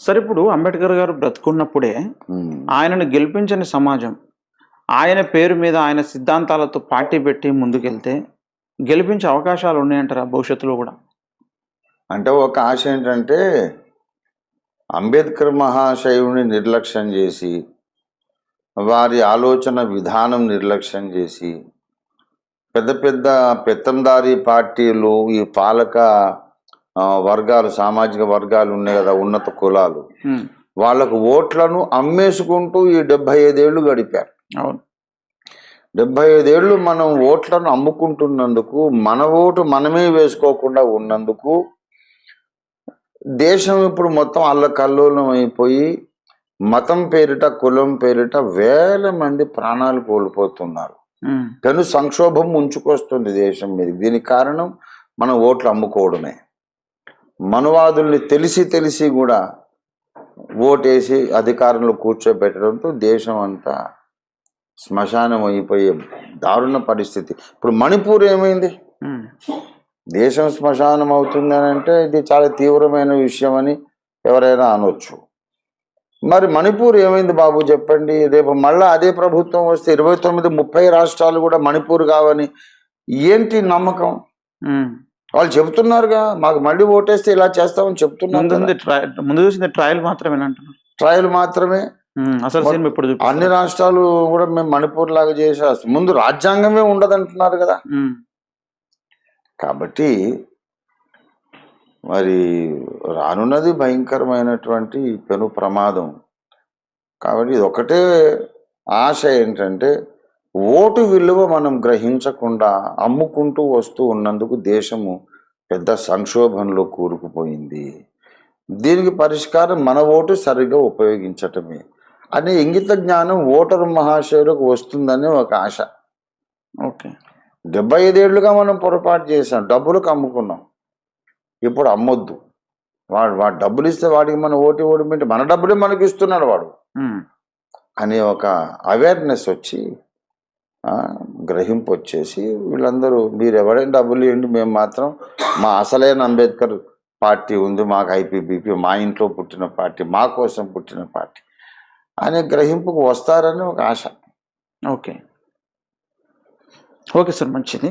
సరే ఇప్పుడు అంబేద్కర్ గారు బ్రతుకున్నప్పుడే. ఆయనను గెలిపించని సమాజం ఆయన పేరు మీద ఆయన సిద్ధాంతాలతో పార్టీ పెట్టి ముందుకెళ్తే గెలిపించే అవకాశాలు ఉన్నాయంటారా భవిష్యత్తులో కూడా అంటే ఒక ఆశ ఏంటంటే అంబేద్కర్ మహాశయుని నిర్లక్ష్యం చేసి వారి ఆలోచన విధానం నిర్లక్ష్యం చేసి పెద్ద పెద్ద పెత్తందారీ పార్టీలు ఈ పాలక వర్గాలు సామాజిక వర్గాలు ఉన్నాయి కదా ఉన్నత కులాలు. వాళ్ళకు ఓట్లను అమ్మేసుకుంటూ ఈ డెబ్బై ఐదేళ్ళు గడిపారు. అవును. డెబ్బై ఐదేళ్ళు మనం ఓట్లను అమ్ముకుంటున్నందుకు మన ఓటు మనమే వేసుకోకుండా ఉన్నందుకు దేశం ఇప్పుడు మొత్తం అల్లకల్లోలం అయిపోయి మతం పేరిట కులం పేరిట వేల మంది ప్రాణాలు కోల్పోతున్నారు. పెను సంక్షోభం ఉంచుకొస్తుంది దేశం మీద దీనికి కారణం మనం ఓట్లు అమ్ముకోవడమే. మనువాదుల్ని తెలిసి తెలిసి కూడా ఓటేసి అధికారంలో కూర్చోబెట్టడంతో దేశం అంతా శ్మశానం అయిపోయే దారుణ పరిస్థితి. ఇప్పుడు మణిపూర్ ఏమైంది? దేశం శ్మశానం అవుతుంది అని అంటే ఇది చాలా తీవ్రమైన విషయం అని ఎవరైనా అనొచ్చు. మరి మణిపూర్ ఏమైంది బాబు చెప్పండి. రేపు మళ్ళా అదే ప్రభుత్వం వస్తే ఇరవై తొమ్మిది ముప్పై రాష్ట్రాలు కూడా మణిపూర్ కావని ఏంటి నమ్మకం. వాళ్ళు చెబుతున్నారుగా మాకు మళ్ళీ ఓటేస్తే ఇలా చేస్తామని చెప్తున్నారు ముందు చూసింది ట్రయల్ మాత్రమే అంటున్నారు. ట్రయల్ మాత్రమే. అసలు ఇప్పుడు. అన్ని రాష్ట్రాలు కూడా మేము మణిపూర్ లాగా చేసేస్తాం ముందు రాజ్యాంగమే ఉండదంటున్నారు కదా. కాబట్టి మరి రానున్నది భయంకరమైనటువంటి పెను ప్రమాదం. కాబట్టి ఇది ఒకటే ఆశ ఏంటంటే ఓటు విలువ మనం గ్రహించకుండా అమ్ముకుంటూ వస్తూ ఉన్నందుకు దేశము పెద్ద సంక్షోభంలో కూరుకుపోయింది. దీనికి పరిష్కారం మన ఓటు సరిగ్గా ఉపయోగించటమే. అనే ఇంగిత జ్ఞానం ఓటరు మహాశయులకు వస్తుందని ఒక ఆశ. ఓకే. డెబ్బై ఐదేళ్ళుగా మనం పొరపాటు చేసాం డబ్బులకు అమ్ముకున్నాం. ఇప్పుడు అమ్మొద్దు. వాడు వాడు డబ్బులు ఇస్తే వాడికి మన ఓటు ఓడిపోయింటే మన డబ్బులే మనకి ఇస్తున్నాడు వాడు అనే ఒక అవేర్నెస్ వచ్చి గ్రహింపు వచ్చేసి వీళ్ళందరూ మీరు ఎవరైనా డబ్బులు ఇవ్వండి మేము మాత్రం మా అసలైన అంబేద్కర్ పార్టీ ఉంది మాకు ఐపీబీపీ మా ఇంట్లో పుట్టిన పార్టీ మా కోసం పుట్టిన పార్టీ అనే గ్రహింపుకు వస్తారని ఒక ఆశ. ఓకే. ఓకే సార్ మంచిది.